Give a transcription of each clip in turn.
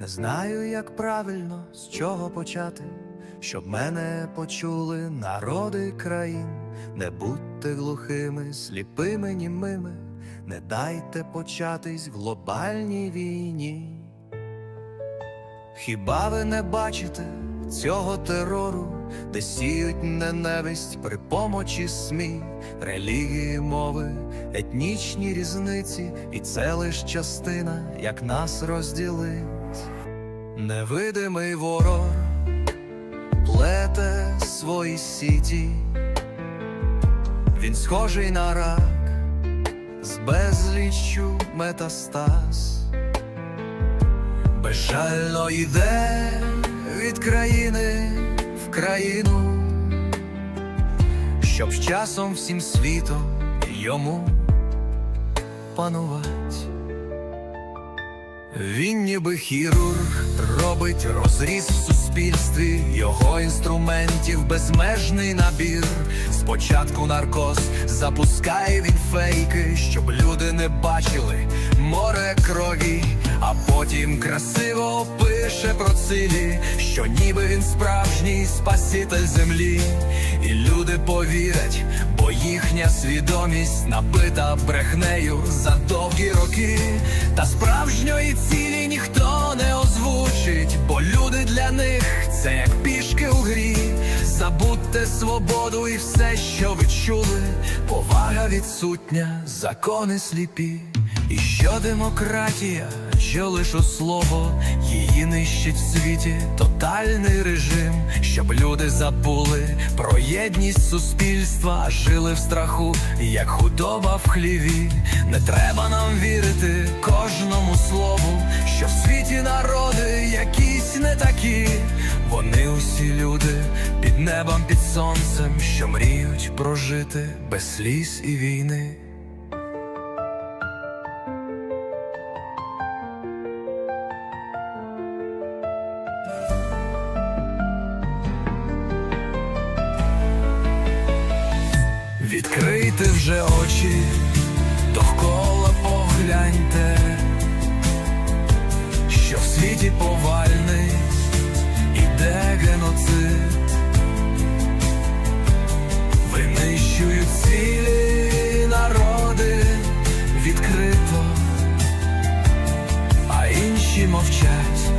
Не знаю, як правильно з чого почати, щоб мене почули народи країн. Не будьте глухими, сліпими, німими, не дайте початись в глобальній війні. Хіба ви не бачите цього терору, де сіють ненависть при помочі СМІ, релігії, мови, етнічні різниці, і це лиш частина, як нас розділить. Невидимий ворог плете свої сіті, він схожий на рак з безліччю метастаз безжально йде від країни в країну, щоб з часом всім світом йому панувати. Він ніби хірург робить розріз в суспільстві, його інструментів безмежний набір. Спочатку наркоз запускає він фейки, щоб люди не бачили море крові, а потім красиво пише про цілі, що ніби він справжній спаситель землі, і люди повірять, їхня свідомість набита брехнею за довгі роки, та справжньої цілі ніхто не озвучить, бо люди для них це як пішки у грі. Забудьте свободу і все, що ви чули, повага відсутня, закони сліпі. І що демократія, що лише слово, її нищить в світі тотальний режим, щоб люди забули про єдність суспільства, жили в страху, як худоба в хліві. Не треба нам вірити кожному слову, що в світі народи якісь не такі. Вони усі люди під небом, під сонцем, що мріють прожити без сліз і війни. Відкрийте вже очі, довкола погляньте, що в світі повальний іде геноцид, винищують цілі народи відкрито, а інші мовчать,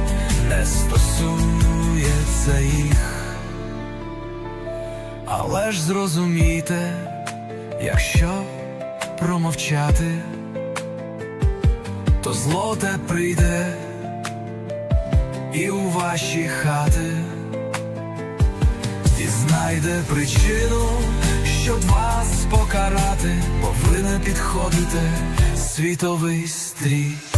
не стосується їх. Але ж зрозумійте, якщо промовчати, то зло те прийде і у ваші хати, і знайде причину, щоб вас покарати, бо ви не підходите світовий стрій.